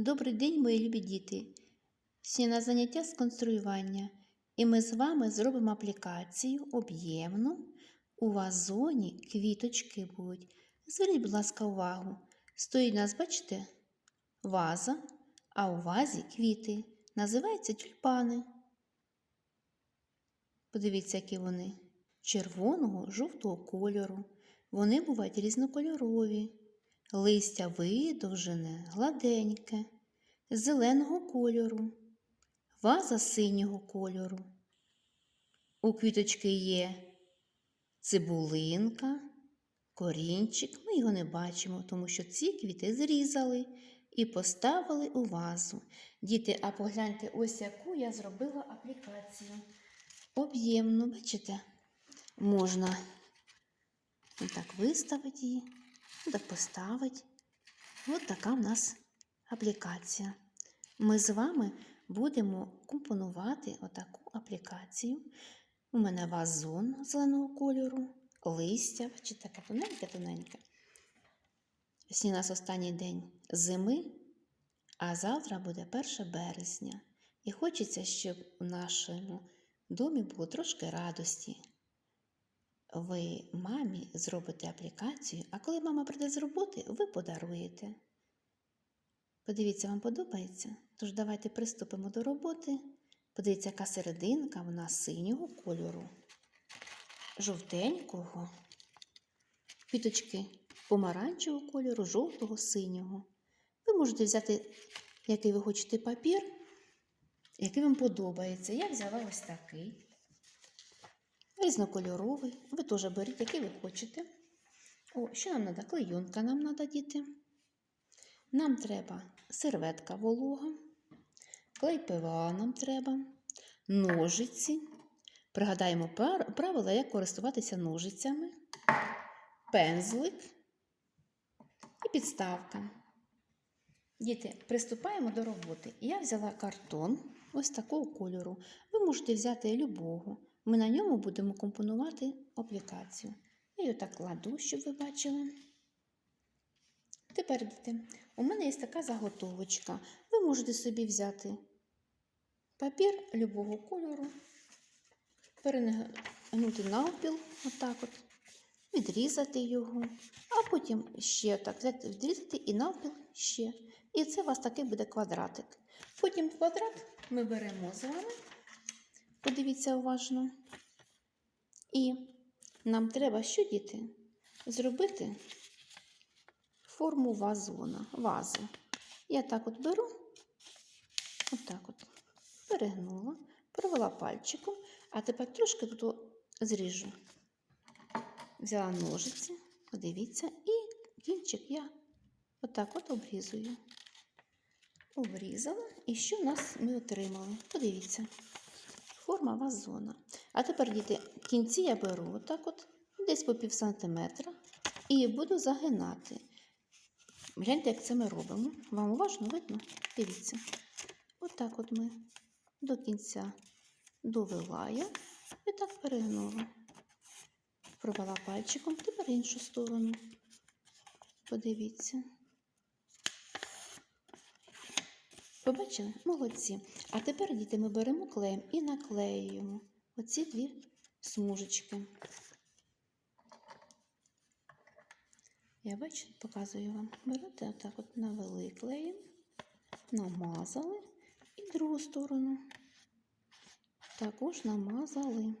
Добрий день, мої любі діти! Сьогодні на заняття з конструювання, і ми з вами зробимо аплікацію об'ємну. У вазоні квіточки будуть. Зверніть, будь ласка, увагу. Стоїть у нас, бачите, ваза, а у вазі квіти. Називаються тюльпани. Подивіться, які вони червоного, жовтого кольору. Вони бувають різнокольорові. Листя видовжене, гладеньке, зеленого кольору, ваза синього кольору. У квіточки є цибулинка, корінчик. Ми його не бачимо, тому що ці квіти зрізали і поставили у вазу. Діти, а погляньте, ось яку я зробила аплікацію. Об'ємну, бачите? Можна так виставити її. Так поставить. Ось така в нас аплікація. Ми з вами будемо компонувати отаку аплікацію. У мене вазон зеленого кольору, листя, бачите, таке тоненьке-тоненьке. Сьогодні у нас останній день зими, а завтра буде 1 березня. І хочеться, щоб у нашому домі було трошки радості ви мамі зробите аплікацію, а коли мама прийде з роботи, ви подаруєте. Подивіться, вам подобається? Тож давайте приступимо до роботи. Подивіться, яка серединка вона синього кольору, жовтенького, квіточки помаранчевого кольору, жовтого, синього. Ви можете взяти, який ви хочете папір, який вам подобається. Я взяла ось такий різнокольоровий. Ви теж беріть, який ви хочете. О, що нам треба? Клейонка нам треба діти. Нам треба серветка волога, клей ПВА нам треба, ножиці. Пригадаємо правила, як користуватися ножицями, пензлик і підставка. Діти, приступаємо до роботи. Я взяла картон ось такого кольору. Ви можете взяти любого. Ми на ньому будемо компонувати аплікацію. Я її так кладу, щоб ви бачили. Тепер, діти, у мене є така заготовочка. Ви можете собі взяти папір любого кольору, перенагнути навпіл, отак от, відрізати його, а потім ще так відрізати і навпіл ще. І це у вас такий буде квадратик. Потім квадрат ми беремо з вами. Подивіться уважно. І нам треба що діти? Зробити форму вазона, вази. Я так от беру, отак от, перегнула, провела пальчиком, а тепер трошки тут зріжу. Взяла ножиці, подивіться, і кінчик я отак от обрізую. Обрізала, і що в нас ми отримали? Подивіться форма вазона. А тепер, діти, кінці я беру отак от, десь по пів сантиметра і буду загинати. Гляньте, як це ми робимо. Вам уважно видно? Дивіться. Отак от ми до кінця довела і так перегнула. Провела пальчиком, тепер іншу сторону. Подивіться. Побачили? Молодці. А тепер, діти, ми беремо клеєм і наклеюємо оці дві смужечки. Я бачу, показую вам. Берете отак от навели клеєм, намазали і другу сторону також намазали.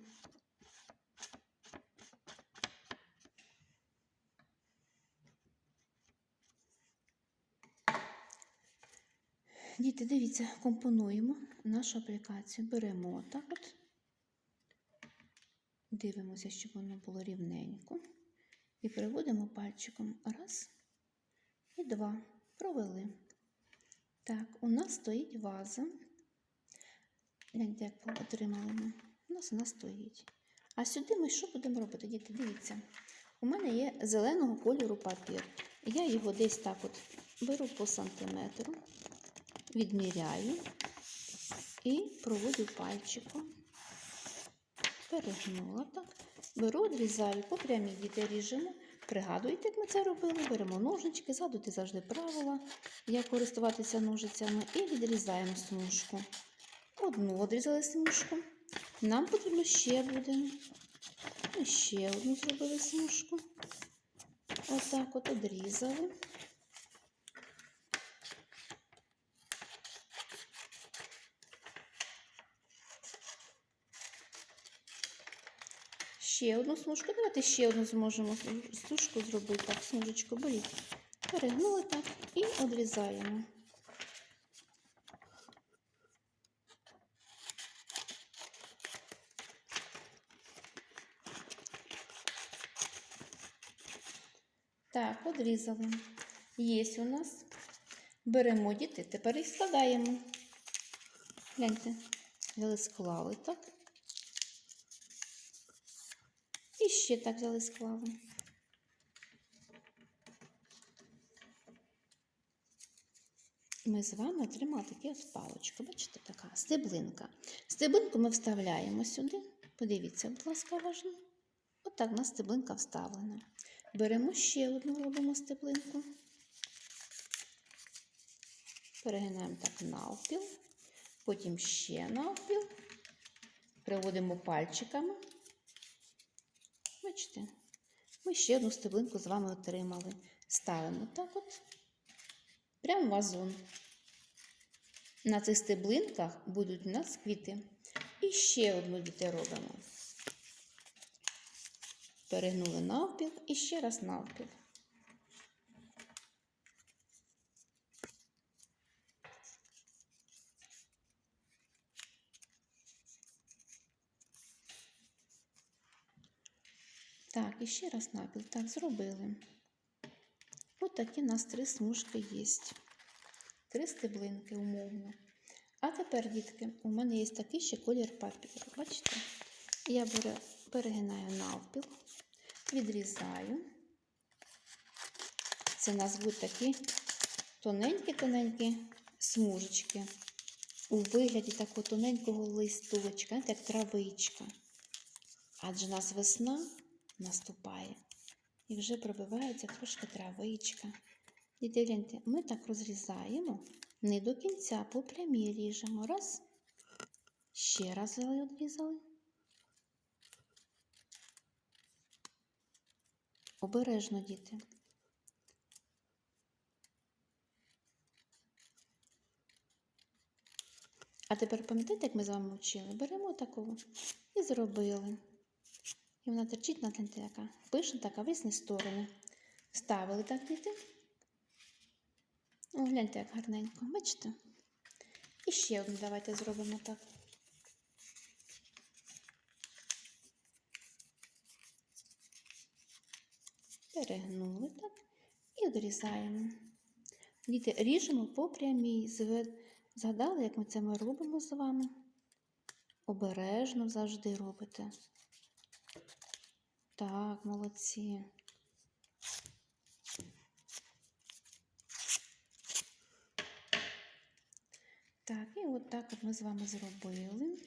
Діти, дивіться, компонуємо нашу аплікацію. Беремо так от, дивимося, щоб воно було рівненько. І переводимо пальчиком раз і два. Провели. Так, у нас стоїть ваза. Гляньте, як отримали ми. У нас вона стоїть. А сюди ми що будемо робити? Діти, дивіться. У мене є зеленого кольору папір. Я його десь так от беру по сантиметру відміряю і проводжу пальчиком. Перегнула так. Беру, відрізаю по прямій діти ріжемо Пригадуєте, як ми це робили? Беремо ножнички, згадуйте завжди правила, як користуватися ножицями, і відрізаємо смужку. Одну відрізали смужку. Нам потрібно ще буде. І ще одну зробили смужку. Отак от одрізали. Ще одну смужку. Давайте ще одну зможемо смужку зробити. Так, смужечку беріть. Перегнули так і одрізаємо. Так, одрізали. Є у нас. Беремо діти, тепер їх складаємо. Гляньте, склали так. І ще так взяли, склали. Ми з вами отримали такі от палочки. Бачите, така стеблинка. Стеблинку ми вставляємо сюди. Подивіться, будь ласка, уважно. Отак у нас стеблинка вставлена. Беремо ще одну робимо стеблинку. Перегинаємо так навпіл, потім ще навпіл, приводимо пальчиками. Бачите, ми ще одну стеблинку з вами отримали. Ставимо так от, прямо в вазон. На цих стеблинках будуть у нас квіти. І ще одну діти робимо. Перегнули навпіл і ще раз навпіл. Так, і ще раз напіл. Так, зробили. Ось такі у нас три смужки є. Три стеблинки умовно. А тепер, дітки, у мене є такий ще колір папіру. Бачите? Я беру, перегинаю навпіл, відрізаю. Це у нас будуть такі тоненькі-тоненькі смужечки у вигляді такого тоненького листочка, як травичка. Адже у нас весна наступає і вже пробивається трошки травичка. Діти, гляньте, ми так розрізаємо, не до кінця, по прямій ріжемо. Раз. Ще раз відрізали. Обережно, діти. А тепер пам'ятаєте, як ми з вами вчили? Беремо таку і зробили. І вона терчить на така. Пишна така в різні сторони. Ставили так діти. О, гляньте, як гарненько. Бачите? І ще одну давайте зробимо так. Перегнули так і відрізаємо. Діти, ріжемо по прямій. Згадали, як ми це ми робимо з вами? Обережно завжди робите. Так, молодці. Так, і от так от ми з вами зробили.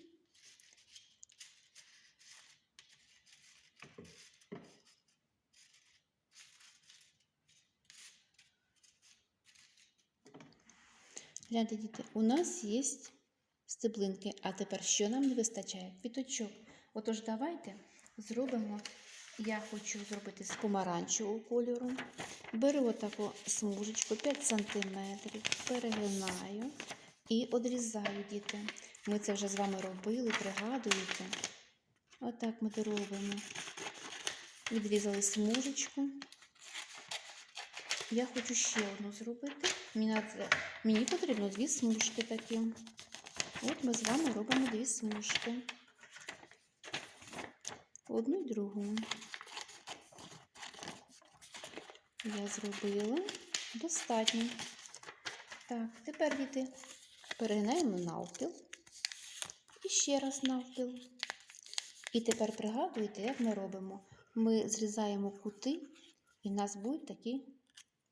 Гляньте, діти, у нас є стеблинки, а тепер що нам не вистачає? Квіточок. Отож, давайте зробимо. Я хочу зробити з помаранчевого кольору. Беру отаку смужечку 5 см, перегинаю і одрізаю діти. Ми це вже з вами робили, пригадуєте. Отак ми це робимо. Відрізали смужечку. Я хочу ще одну зробити. Мені, потрібно дві смужки такі. От ми з вами робимо дві смужки. Одну і другу. Я зробила достатньо. Так, тепер діти перегинаємо навпіл. І ще раз навпіл. І тепер пригадуйте, як ми робимо. Ми зрізаємо кути, і в нас будуть такі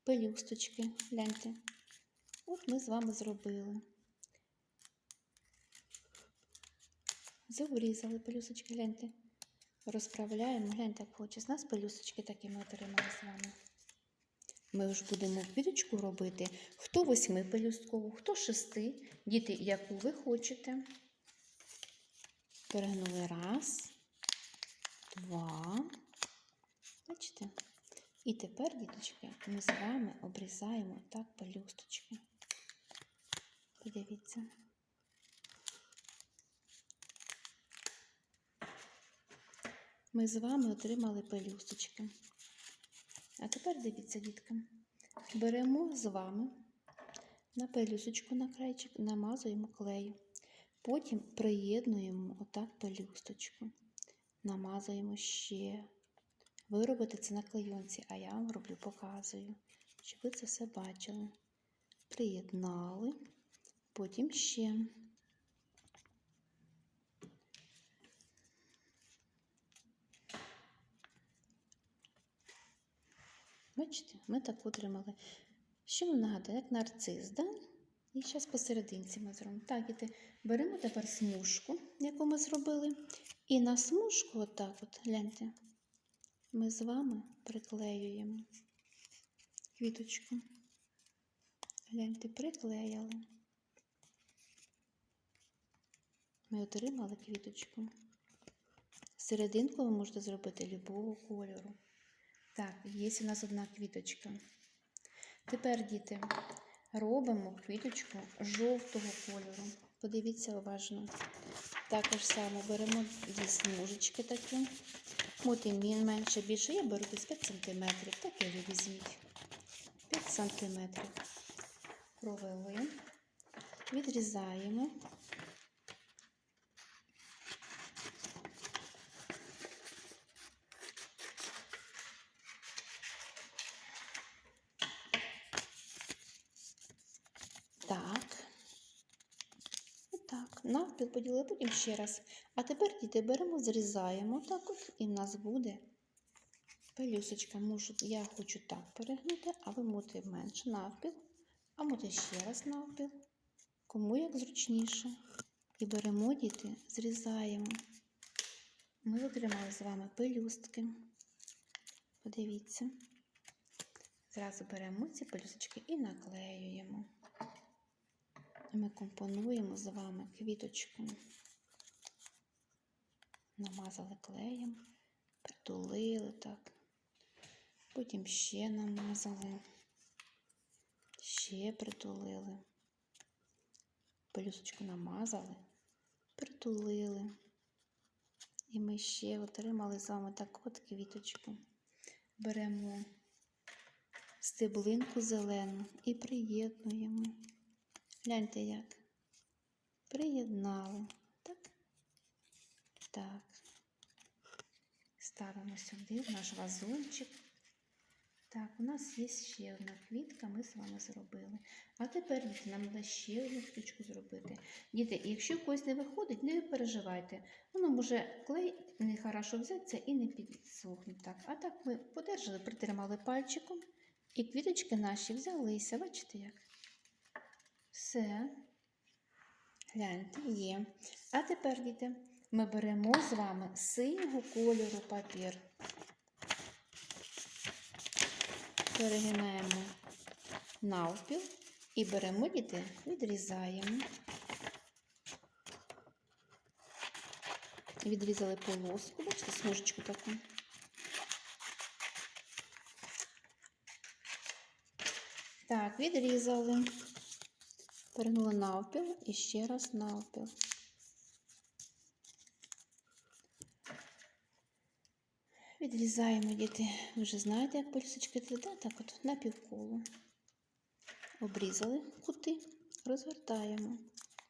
пелюсточки. Гляньте. От ми з вами зробили. Заврізали пелюсточки, гляньте. Розправляємо. Гляньте, як хоче. З нас пелюсточки такі ми отримали з вами. Ми ж будемо квіточку робити. Хто восьми пелюсткову, хто шести. Діти, яку ви хочете. Перегнули раз, два. Бачите? І тепер, діточки, ми з вами обрізаємо так пелюсточки. Подивіться. Ми з вами отримали пелюсточки. А тепер дивіться, дітки. Беремо з вами на пелюсточку на крайчик, намазуємо клею. Потім приєднуємо отак пелюсточку. Намазуємо ще. Ви робите це на клейонці, а я вам роблю, показую, щоб ви це все бачили. Приєднали, потім ще. Бачите, ми так отримали. Що вам нагадує, як нарцис, да? І зараз посерединці ми зробимо. Так, діти, беремо тепер смужку, яку ми зробили. І на смужку, отак от, гляньте, ми з вами приклеюємо квіточку. Гляньте, приклеїли. Ми отримали квіточку. Серединку ви можете зробити любого кольору. Так, є у нас одна квіточка. Тепер, діти, робимо квіточку жовтого кольору. Подивіться уважно. Також само беремо дві смужечки такі. От і мін менше, більше. Я беру десь 5 см. Так і ви візьміть. 5 см. Провели, відрізаємо. Так. Отак. Навпіл поділили, потім ще раз. А тепер, діти, беремо, зрізаємо так от, і в нас буде пелюсочка. Можу, я хочу так перегнути, а ви можете менше навпіл, а можете ще раз навпіл. Кому як зручніше. І беремо, діти, зрізаємо. Ми отримали з вами пелюстки. Подивіться. Зразу беремо ці пелюсточки і наклеюємо. Ми компонуємо з вами квіточку. Намазали клеєм, притулили так. Потім ще намазали, ще притулили. Пелюсочку намазали, притулили. І ми ще отримали з вами так от квіточку. Беремо стеблинку зелену і приєднуємо. Гляньте як. Приєднали. Так? Так. Ставимо сюди наш вазончик. Так, у нас є ще одна квітка, ми з вами зробили. А тепер діти, нам треба ще одну квіточку зробити. Діти, якщо когось не виходить, не переживайте. Воно може клей не хорошо взятися і не підсохне. Так. А так ми подержали, притримали пальчиком, і квіточки наші взялися. Бачите як? Все. Гляньте, є. А тепер, діти, ми беремо з вами синього кольору папір. Перегинаємо навпіл і беремо, діти, відрізаємо. Відрізали полоску, бачите, смужечку таку. Так, відрізали. Перегнули навпіл і ще раз навпіл. Відрізаємо діти. Ви вже знаєте, як пальсочки да? так от на півколу. Обрізали кути, розвертаємо.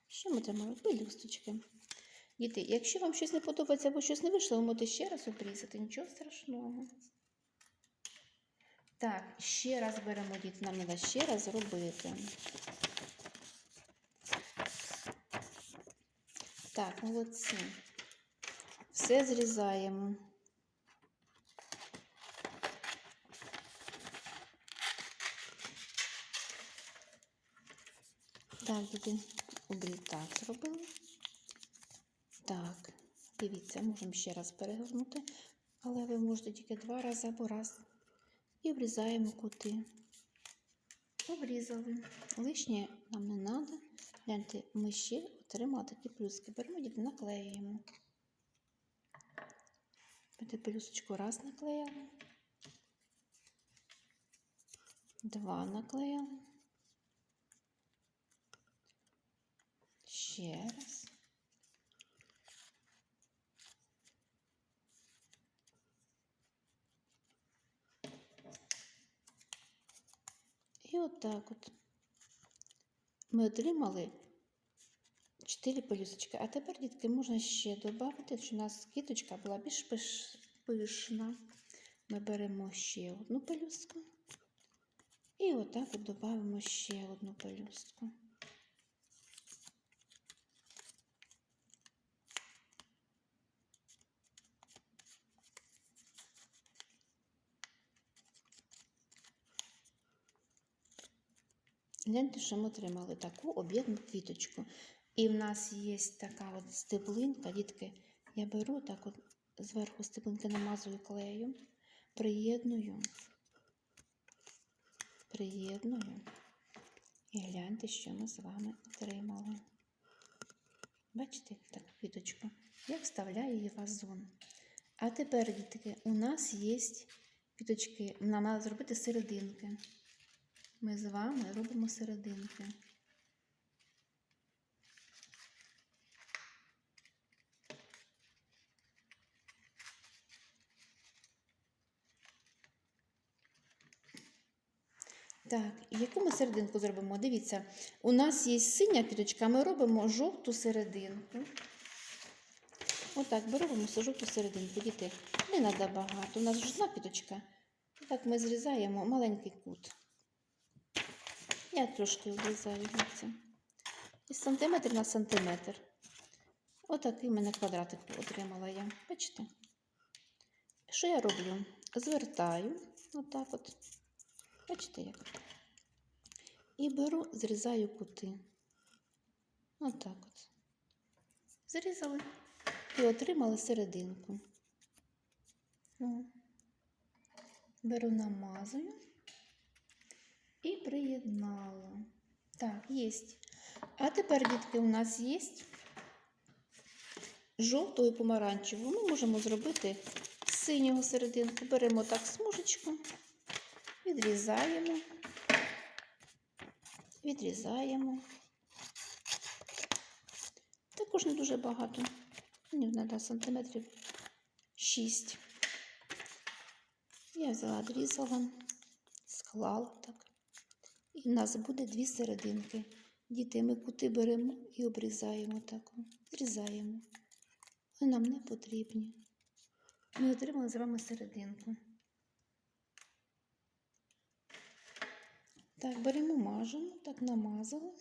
Що ми тримаємо? Пелюсточки. Діти, якщо вам щось не подобається або щось не вийшло, ви можете ще раз обрізати, нічого страшного. Так, ще раз беремо діти, нам треба ще раз зробити. Так, молодці. Все зрізаємо. Так, діти, обрій так зробили. Так, Дивіться, можемо ще раз перегорнути, але ви можете тільки два рази або раз. І обрізаємо кути. Обрізали. Лишнє нам не треба. Гляньте, ми ще отримали такі плюски. Беремо діти, наклеюємо. Бачите, плюсочку раз наклеїли. Два наклеїли. Ще раз. І отак от ми отримали 4 полюсочки. А тепер, дітки, можна ще додати, що у нас кіточка була більш пишна. Ми беремо ще одну пелюстку. І отак от додаємо ще одну пелюстку. Гляньте, що ми отримали таку об'єднану квіточку. І в нас є така от стеблинка, дітки. Я беру так от зверху стеблинки намазую клею, приєдную, приєдную. І гляньте, що ми з вами отримали. Бачите, таку квіточку. Я вставляю її в вазон. А тепер, дітки, у нас є квіточки. Нам треба зробити серединки. Ми з вами робимо серединки. Так, яку ми серединку зробимо? Дивіться, у нас є синя квіточка, ми робимо жовту серединку. Отак, ми робимо жовту серединку. Діти, не треба багато. У нас ж одна квіточка. Так ми зрізаємо маленький кут. Я трошки обрізаю дивіться. Із сантиметр на сантиметр. Отакий в мене квадратик отримала я. Бачите? Що я роблю? Звертаю, отак от. Бачите як? І беру, зрізаю кути. Отак от. Зрізали і отримали серединку. О. Беру, намазую і приєднала. Так, є. А тепер, дітки, у нас є жовту і помаранчеву. Ми можемо зробити синього серединку. Беремо так смужечку, відрізаємо, відрізаємо. Також не дуже багато. Мені треба сантиметрів 6. Я взяла, відрізала, склала так. І в нас буде дві серединки. Діти, ми кути беремо і обрізаємо так. Зрізаємо. Вони нам не потрібні. Ми отримали з вами серединку. Так, беремо, мажемо, так намазали.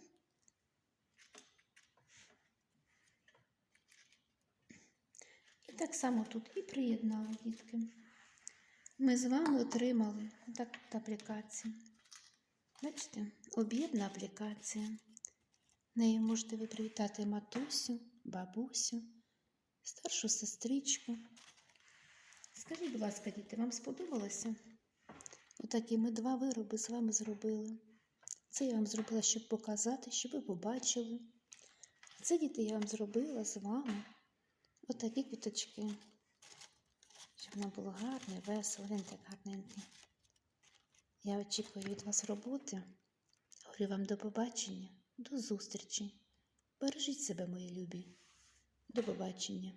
І так само тут і приєднали, дітки. Ми з вами отримали так аплікацію. Бачите, об'єдна аплікація. Нею можете ви привітати матусю, бабусю, старшу сестричку. Скажіть, будь ласка, діти, вам сподобалося? Отакі ми два вироби з вами зробили. Це я вам зробила, щоб показати, щоб ви побачили. Це, діти, я вам зробила з вами отакі квіточки. Щоб воно було гарне, весело, він так гарненький. Я очікую від вас роботи. Говорю вам до побачення, до зустрічі. Бережіть себе, мої любі. До побачення.